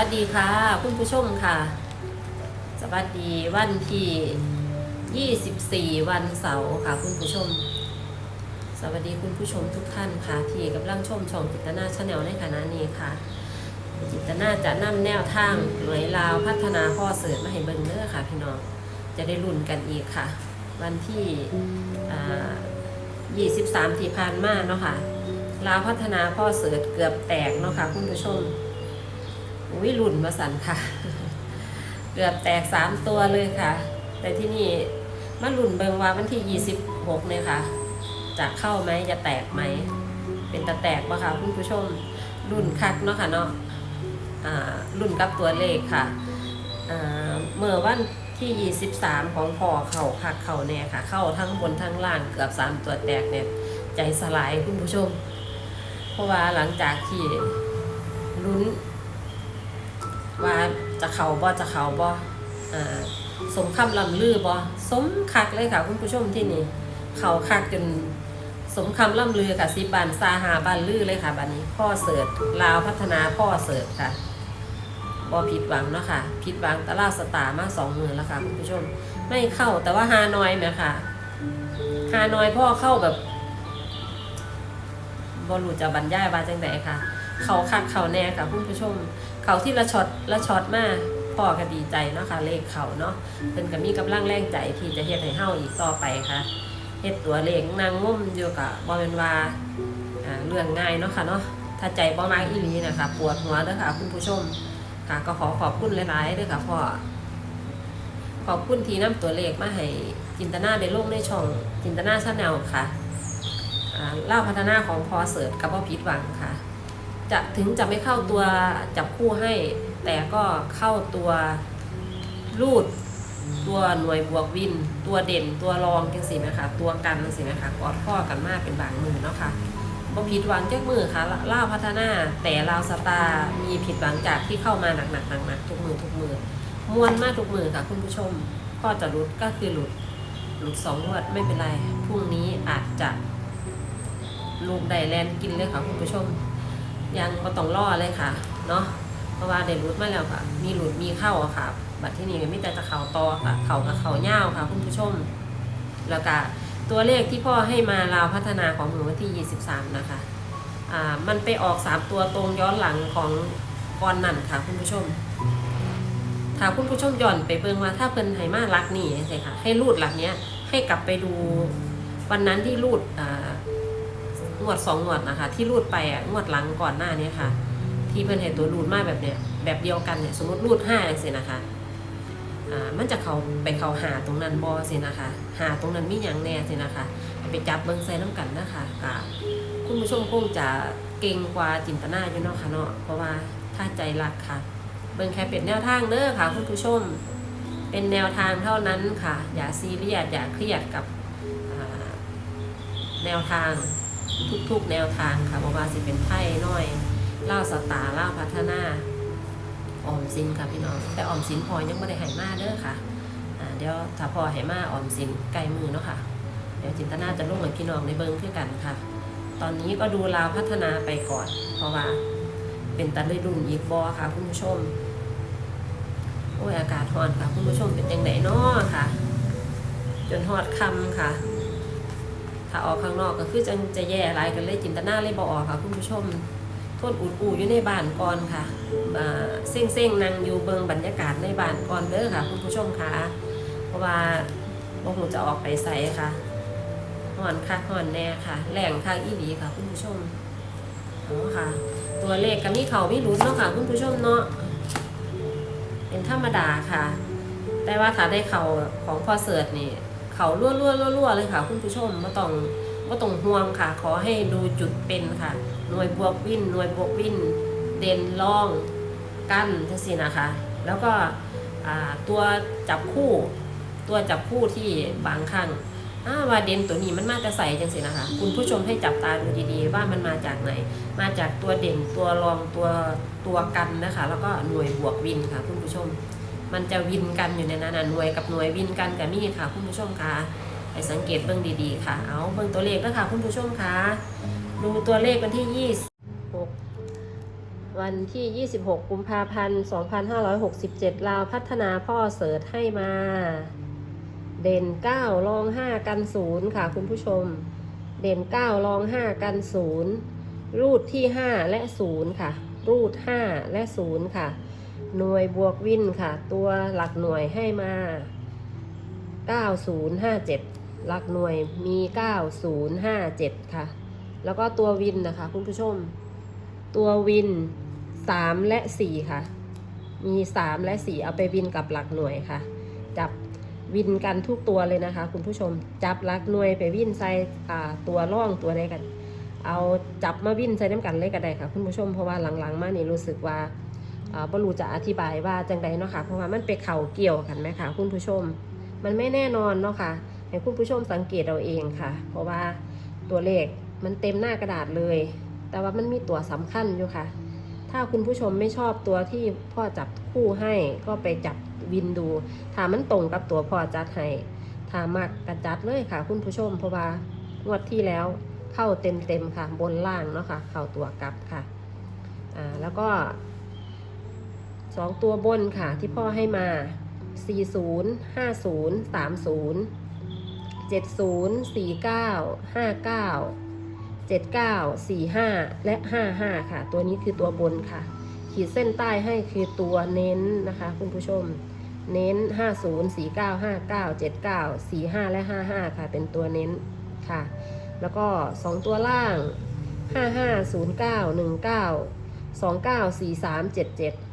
วัสดีค่ะ คุณผู้ชมค่ะ สวัสดีวันที่ 24 วันเสาร์ค่ะ คุณผู้ชม สวัสดีคุณผู้ชมทุกท่านค่ะ ที่กำลังชมช่องจิตนาชาแนลในขณะนี้ค่ะ จิตนาจะนำแนวทางหน่วยลาวพัฒนาพ่อเสร์ตมาให้เบิ่งเด้อค่ะ พี่น้องจะได้รุ่นกันอีกค่ะ วันที่ 23 ที่ผ่านมาเนาะค่ะลาวพัฒนาพ่อเสิร์ตเกือบแตกเนาะค่ะ คุณผู้ชม อุ้ยหลุ่นมาสันค่ะ เกือบแตกสามตัวเลยค่ะ แต่ที่นี่มาหลุ่นเบิงว่าวันที่ยี่สิบหกเนี่ยค่ะ จะเข้าไหมจะแตกไหม เป็นตะแตกปะคะคุณผู้ชมรุ่นคักเนาะค่ะเนาะอ่ารุ่นกับตัวเลขค่ะอ่าเมื่อวันที่ 23 ของพอเข่าคักเข่าแน่ค่ะ เข้าทั้งบนทั้งล่างเกือบ 3 ตัวแตกเนี่ยใจสลายคุณผู้ชม เพราะว่าหลังจากที่ลุ้น ว่าจะเขาบ่จะเขาบ่อ่าสมคำลำลือบ่สมคักเลยค่ะคุณผู้ชมที่นี่ เขาคักจนสมคำล่ำลือค่ะสิบานซาหาบานลือเลยค่ะบันนี้พ่อเสิร์ชลาวพัฒนาพ่อเสิร์ชค่ะบ่ผิดหวังเนาะค่ะผิดหวังตะล่าสตาร์มาสองหมือแล้วค่ะคุณผู้ชม ไม่เข้าแต่ว่าฮานอยไหมค่ะฮานอยพ่อเข้าแบบบอลูจะบรรยายว่าจังไดค่ะ เขาคักเขาแน่ค่ะคุณผู้ชม เขาที่ละช็อตละช็อตมาพ่อก็ดีใจเนาะค่ะเลขเขาเนาะเป็นก็มีกำลังแรงใจที่จะเฮ็ดให้เฮาอีกต่อไปค่ะเฮ็ดตัวเลขนางงุ่มอยู่กับบ่แม่นว่าเรื่องง่ายเนาะค่ะเนาะถ้าใจบ่มากอีหลีนะคะปวดหัวเด้อค่ะคุณผู้ชมค่ะก็ขอขอบคุณหลายๆเด้อค่ะพ่อขอบคุณที่นำตัวเลขมาให้จินตนาได้ลงในช่องจินตนาชาแนลค่ะเล่าพัฒนาของพอเสิร์ชกับบ่ผิดหวังค่ะ จะถึงจะไม่เข้าตัวจับคู่ให้ แต่ก็เข้าตัวรูด ตัวหน่วยบวกวิน ตัวเด่นตัวรองกันสินะคะตัวกันสินะคะกอดข้อกันมากเป็นบางมือเนาะค่ะบ่ผิดหวังจากมือค่ะล่าวพัฒนาแต่ลาวสตาร์มีผิดหวังจากที่เข้ามาหนักๆหนักๆทุกมือทุกมือมวนมากทุกมือค่ะคุณผู้ชมพ่อจะหลุดก็คือหลุดหลุดสองงวดไม่เป็นไรพรุ่งนี้อาจจะลูกไดแลนด์กินเลยค่ะคุณผู้ชม ยังก็ต้องรอเลยค่ะ เนาะเพราะว่าได้รุดมาแล้วค่ะ มีหลุดมีเข้าค่ะ บัตรที่นี่ก็มีแต่จะเข่าต่อค่ะ เข่ากับเข่าเง่าค่ะ คุณผู้ชม แล้วก็ตัวเลขที่พ่อให้มาลาวพัฒนาของหนูวันที่ 23 นะคะ อ่า มันไปออก 3 ตัวตรงย้อนหลังของก่อนนั่นค่ะคุณผู้ชม ถ้าคุณผู้ชมย้อนไปเบิ่งว่าถ้าเพิ่นให้มาลักนี่ใช่ค่ะ ให้รูดหลักเนี้ย ให้กลับไปดูวันนั้นที่รูดอ่า งวดสองงวดนะคะ ที่รูดไปอะงวดหลังก่อนหน้านี้ค่ะ ที่เพิ่นเห็นตัวรูดมาแบบเนี้ยแบบเดียวกันเนี่ยสมมติรูดห้าอย่างสินะคะอ่ามันจะเขาไปเขาหาตรงนั้นบอสินะคะ หาตรงนั้นมีอย่างแน่สินะคะ ไปจับเบิ้งใส่น้ำกันนะคะกะคุณผู้ชมคงจะเก่งกว่าจินตนาอยู่เนาะค่ะเนาะเพราะว่าถ้าใจรักค่ะ เบิ่งแค่เป็นแนวทางเด้อค่ะคุณผู้ชมเป็นแนวทางเท่านั้นค่ะ อย่าซีเรียสอย่าเครียดกับแนวทาง ทุกๆแนวทางค่ะบอกว่าสิเป็นไพ่น้อยเล่าสตาร์เล่าพัฒนาออมสินค่ะพี่น้องแต่ออมสินพอยังไม่ได้หายมาเด้อค่ะเดี๋ยวถ้าพอหายมาออมสินไกลมือเนาะค่ะเดี๋ยวจินตนาจะลงให้พี่น้องในเบิ้งคือกันค่ะ ตอนนี้ก็ดูลาวพัฒนาไปก่อน เพราะว่า เป็นตันได้รุ่นอีกบอค่ะคุณผู้ชมโอ้ยอากาศร้อนค่ะคุณผู้ชมเป็นยังไงนาะค่ะ จนฮอดคำค่ะ ถ้าออกข้างนอกก็คือจะจะแย่อะไรกันเลยจินตนาเลยบออกค่ะคุณผู้ชมโทษอุดอูอยู่ในบ้านก่อนค่ะเส้งเส้งนั่งอยู่เบิงบรรยากาศในบ้านก่อนเด้อค่ะ คุณผู้ชมค่ะ เพราะว่าพวกหจะออกไปใส่ค่ะห่อนค่ะห่อนแน่ค่ะแหล่งค่ะอีหลีค่ะ คุณผู้ชมเอาค่ะ ตัวเลขก็มีเขามีลุนเนาะค่ะ คุณผู้ชมเนาะเป็นธรรมดาค่ะ แต่ว่าถ้าได้เขาของพ่อเสิร์ตนี่ เขารั่วรั่วรั่วรั่วเลยค่ะ คุณผู้ชมไม่ต้องไม่ต้องห่วงค่ะ ขอให้ดูจุดเป็นค่ะ หน่วยบวกวินหน่วยบวกวินเด่นล่องกั้นทั้งสินะคะ แล้วก็ตัวจับคู่ ตัวจับคู่ที่บางครั้งอ้าว่าเด่นตัวนี้มันมาจะใส่จังสินะคะ คุณผู้ชมให้จับตาดูดีๆ ว่ามันมาจากไหน มาจากตัวเด่นตัวรองตัวตัวกันนะคะ แล้วก็หน่วยบวกวินค่ะ คุณผู้ชม มันจะวินกันอยู่ในนั้นนะหน่วยกับหน่วยวินกันกับมีค่ะคุณผู้ชมคะให้สังเกตเบื้องดีๆค่ะ เอาเบื้องตัวเลขแล้วค่ะคุณผู้ชมคะดูตัวเลขวันที่ยี่สิบหกวันที่ 26 กุมภาพันธ์ 2567 ลาวพัฒนาพ่อเสิร์ชให้มา เด่น 9 รอง 5 กัน 0 ค่ะคุณผู้ชม เด่น 9 รอง 5 กัน 0 รูดที่ 5 และ 0 ค่ะ รูด 5 และ 0 ค่ะ หน่วยบวกวินค่ะ ตัวหลักหน่วยให้มา 9057 หลักหน่วยมี 9057 ค่ะ แล้วก็ตัววินนะคะ คุณผู้ชม ตัววิน 3 และ 4 ค่ะ มี 3 และ 4 เอาไปวินกับหลักหน่วยค่ะ จับวินกันทุกตัวเลยนะคะ คุณผู้ชมจับหลักหน่วยไปวินใส่ตัวร่องตัวใดกัน เอาจับมาวินใส่น้ำกันเลยก็ได้ค่ะ คุณผู้ชมเพราะว่าหลังๆ มานี่รู้สึกว่า บรูจะอธิบายว่าจังใดเนาะค่ะเพราะว่ามันไปเข่าเกี่ยวกันไหมคะคุณผู้ชม มันไม่แน่นอนเนาะค่ะให้คุณผู้ชมสังเกตเอาเองค่ะ เพราะว่าตัวเลขมันเต็มหน้ากระดาษเลย แต่ว่ามันมีตัวสำคัญอยู่ค่ะ ถ้าคุณผู้ชมไม่ชอบตัวที่พ่อจับคู่ให้ก็ไปจับวินดูถ้ามันตรงกับตัวพ่อจัดให้ถ้ามักกระจัดเลยค่ะ คุณผู้ชม เพราะว่างวดที่แล้วเข้าเต็มเต็มๆค่ะบนล่างเนาะค่ะ เข้าตัวกลับค่ะอ่าแล้วก็ สองตัวบนค่ะที่พ่อให้มา 40 50 30 70 49 59 79 45 และ 55 ค่ะ ตัวนี้คือตัวบนค่ะ ขีดเส้นใต้ให้คือตัวเน้นนะคะคุณผู้ชม เน้น 50 49 59 79 45 และ 55 ค่ะ เป็นตัวเน้นค่ะ แล้วก็ 2 ตัวล่าง 55 09 19 29 43 77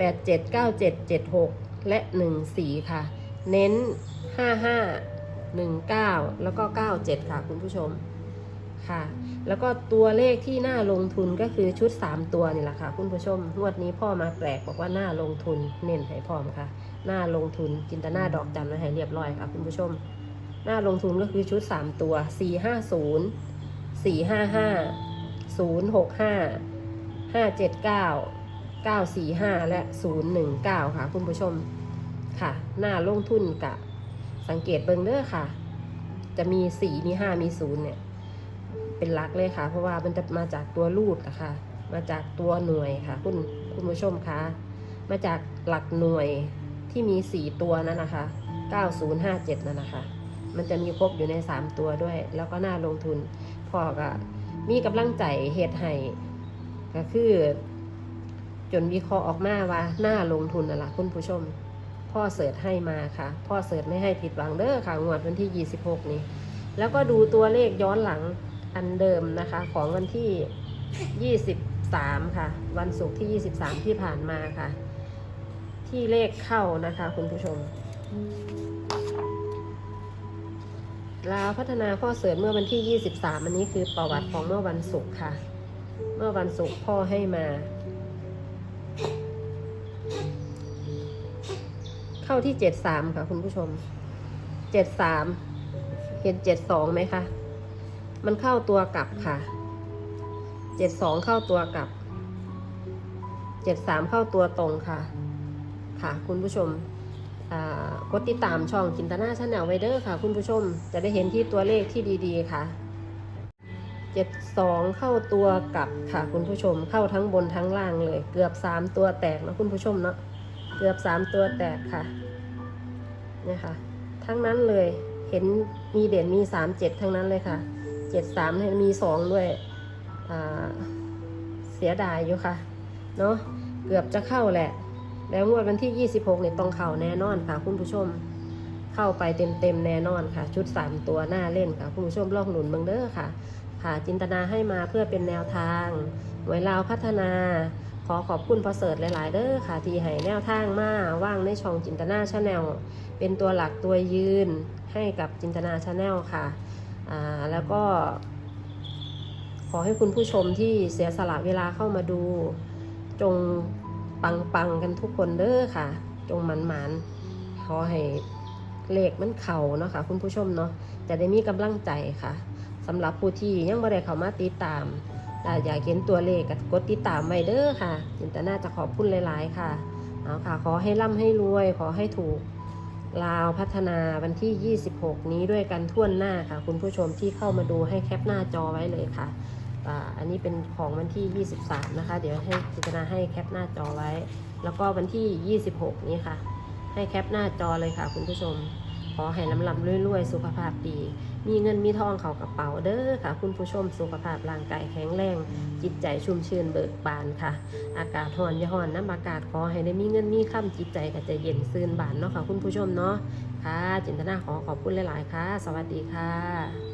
87 97 76 และ 14 ค่ะ เน้น 55 19 แล้วก็ 97 ค่ะคุณผู้ชมค่ะ แล้วก็ตัวเลขที่น่าลงทุนก็คือชุด 3 ตัวนี่แหละค่ะ คุณผู้ชมงวดนี้พ่อมาแปลกบอกว่าน่าลงทุนเน้นให้พร้อมค่ะน่าลงทุนจินตนาดอกจันไว้ให้เรียบร้อยค่ะคุณผู้ชมน่าลงทุนก็คือชุด 3 ตัว 450 455 065 579 945 และ 019 ค่ะ คุณผู้ชมค่ะ หน้าลงทุนกะ สังเกตเบิงเด้อค่ะ จะมี 4 มี 5 มี 0 เนี่ย เป็นหลักเลยค่ะ เพราะว่ามันจะมาจากตัวรูดนะคะ มาจากตัวหน่วยค่ะ คุณคุณผู้ชมคะมาจากหลักหน่วยที่มี 4 ตัวนั่นนะคะ 9057 นั่นนะคะ มันจะมีครบอยู่ใน 3 ตัวด้วย แล้วก็น่าลงทุนพอก็มีกำลังใจเหตุให้ก็คือ จนวิเคราะห์ออกมาว่าหน่าลงทุนน่ะล่ะคุณผู้ชม พ่อเสิร์ชให้มาค่ะ พ่อเสิร์ชไม่ให้ผิดหวังเด้อค่ะงวดวันที่ 26 นี้ แล้วก็ดูตัวเลขย้อนหลังอันเดิมนะคะ ของวันที่ 23 ค่ะ วันศุกร์ที่ 23 ที่ผ่านมาค่ะ ที่เลขเข้านะคะ คุณผู้ชมลาวพัฒนาพ่อเสริมเมื่อวันที่ 23 อันนี้คือประวัติของเมื่อวันศุกร์ค่ะ เมื่อวันศุกร์พ่อให้มา เข้าที่73ค่ะ คุณผู้ชม73เห็น72ไหมคะ มันเข้าตัวกลับค่ะ72เข้าตัวกลับ73เข้าตัวตรงค่ะ ค่ะ คุณผู้ชมอ่ากดติดตามช่องจินตนาชาแนลไวเดอร์ค่ะ คุณผู้ชม จะได้เห็นที่ตัวเลขที่ดีๆค่ะ72เข้าตัวกลับค่ะ คุณผู้ชมเข้าทั้งบนทั้งล่างเลย เกือบ3ตัวแตกนะคุณผู้ชมเนาะ เกือบ3ตัวแตกค่ะเนี่ยค่ะ ทั้งนั้นเลยเห็นมีเด่นมี3 7ทั้งนั้นเลยค่ะ73เนี่ยมี2ด้วยเสียดายอยู่ค่ะเนาะเกือบจะเข้าแหละ แล้วงวดวันที่ 26เนี่ยต้องเข้าแน่นอนค่ะคุณผู้ชม เข้าไปเต็มๆแน่นอนค่ะ ชุด 3 ตัวหน้าเล่นค่ะ คุณผู้ชมลองหนุนเบิงเด้อค่ะ ค่ะจินตนาให้มาเพื่อเป็นแนวทางหวยลาวพัฒนา อขอบคุณพอเสิร์ตหลาย ๆ เด้อค่ะ ที่ให้แนวทางมาว่างในช่องจินตนาชาแนลเป็นตัวหลักตัวยืนให้กับจินตนาชาแนลค่ะอ่าแล้วก็ ขอให้คุณผู้ชมที่เสียสละเวลาเข้ามาดู จงปังปังกันทุกคนเด้อค่ะ จงมันมันขอให้เลขมันเข่าเนาะค่ะคุณผู้ชมเนาะจะได้มีกำลังใจค่ะสำหรับผู้ที่ยังไม่ได้เข้ามาติดตาม และอยากเห็นตัวเลขก็กดติดตามไว้เด้อค่ะ จินตนาจะขอบคุณหลายๆ ค่ะ เอาค่ะ ขอให้ร่ำให้รวย ขอให้ถูกลาวพัฒนาวันที่ 26 นี้ด้วยกันทั่วหน้าค่ะ คุณผู้ชมที่เข้ามาดูให้แคปหน้าจอไว้เลยค่ะอันนี้เป็นของวันที่ 23 นะคะ เดี๋ยวให้จินตนาให้แคปหน้าจอไว้ แล้วก็วันที่ 26 นี้ค่ะ ให้แคปหน้าจอเลยค่ะ คุณผู้ชม อให้ลำลำรวยๆ สุขภาพดี มีเงินมีทองเข้ากระเป๋าเด้อค่ะ คุณผู้ชมสุขภาพร่างกายแข็งแรง จิตใจชุ่มชื่นเบิกบานค่ะ อากาศห่อนย่าร้อนน้ำอากาศขอให้ได้มีเงินมีค่ำจิตใจก็จะเย็นซื่นบานเนาะค่ะ คุณผู้ชมเนาะค่ะ จินตนาขอขอบคุณหลายๆค่ะ สวัสดีค่ะ